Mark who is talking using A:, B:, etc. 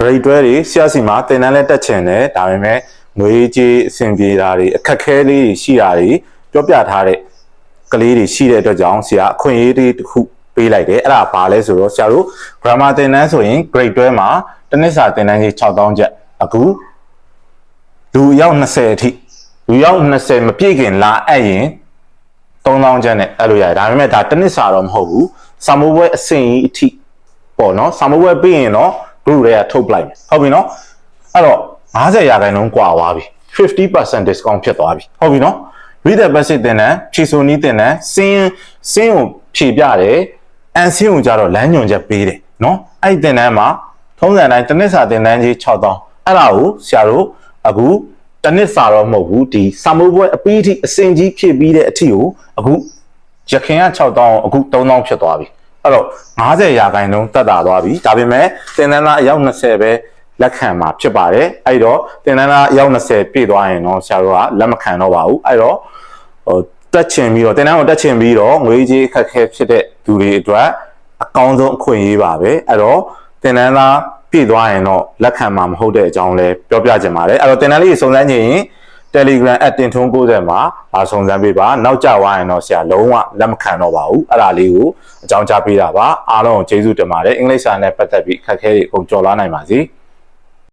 A: grade 12တွေဆရာစီမှာသင်တန်းလဲတက်ချင်တယ်ဒါပေမဲ့ငွေကြေးအဆင်ပြေတာတွေအခက်ခဲလေးတွေရှိတာတွေပြောပြထားတဲ့ကလေးတွေရှိတဲ့အတွက်ကြောင့်ဆရာအခွင့်အရေးတွေတစ်ခုပေးလိုက်တယ်အဲ့ဒါဘာလဲဆိုတော့ဆရာတို့ grammar သင်တန်းဆိုရင် grade 12မှာတစ်နှစ်စာသင်တန်းကြီး6000ကျပ်အခုလူရောက်20အထိလူရောက်20မပြည့်ခင်လာအပ်ရင်3000ကျပ်နဲ့အဲ့လိုရတယ်ဒါပေမဲ့ဒါတစ်နှစ်စာတော့မဟုတ်ဘူးစာမိုးပွဲအဆင့်ကြီးအထိပေါ့နော်စာမိုးပွဲပြီးရင်တော့ group တွေကထုတ်ပလိုက်မယ်ဟုတ်ပြီနော်အဲ့တော့50ရာခိုင်နှုန်းกว่าသွားပြီ50% discount ဖြစ်သွားပြီဟုတ်ပြီနော် read the basic တင်တယ်ဖြည့်ဆိုနည်းတင်တယ်စင်းစင်းကိုဖြည့်ပြတယ်အန်စင်းကိုကြတော့လမ်းညွန်ချက်ပေးတယ်နော်အဲ့ဒီတင်တန်းမှာထုံးစံတိုင်းတစ်နှစ်စာတင်တန်းကြီး6000အဲ့ဒါကိုဆရာတို့အခုတစ်နှစ်စာတော့မဟုတ်ဘူးဒီစာမိုးပွဲအပီးအထိအစင်ကြီးဖြည့်ပြီးတဲ့အထိကိုအခုရခင်က6000အခု3000ဖြစ်သွားပြီ အဲ့တော့50ရာခိုင်နှုန်းတက်တာသွားပြီဒါပေမဲ့တင်တန်းသားအယောက်20ပဲလက်ခံမှာဖြစ်ပါတယ်အဲ့တော့တင်တန်းသားအယောက်20ပြည့်သွားရင်တော့ဆရာတို့ကလက်မခံတော့ပါဘူးအဲ့တော့ဟိုတက်ချင်ပြီးတော့တင်တန်းကိုတက်ချင်ပြီးတော့ငွေကြေးအခက်အခဲဖြစ်တဲ့သူတွေအတွက်အကောင်းဆုံးအခွင့်အရေးပါပဲအဲ့တော့တင်တန်းသားပြည့်သွားရင်တော့လက်ခံမှာမဟုတ်တဲ့အကြောင်းလဲပြောပြချင်ပါတယ်အဲ့တော့တင်တန်းလေးစုံစမ်းချင်ရင် Telegram အတင်ထုံး90မှာအားစုံစမ်းပေးပါနောက်ကျသွားရင်တော့ဆရာလုံးဝလက်မခံတော့ပါဘူးအဲ့ဒါလေးကိုအကြောင်းကြားပေးတာပါအားလုံးကိုကျေးဇူးတင်ပါတယ်အင်္ဂလိပ်စာနဲ့ပတ်သက်ပြီးအခက်အခဲတွေအကုန်ကျော်လွှားနိုင်ပါစေ။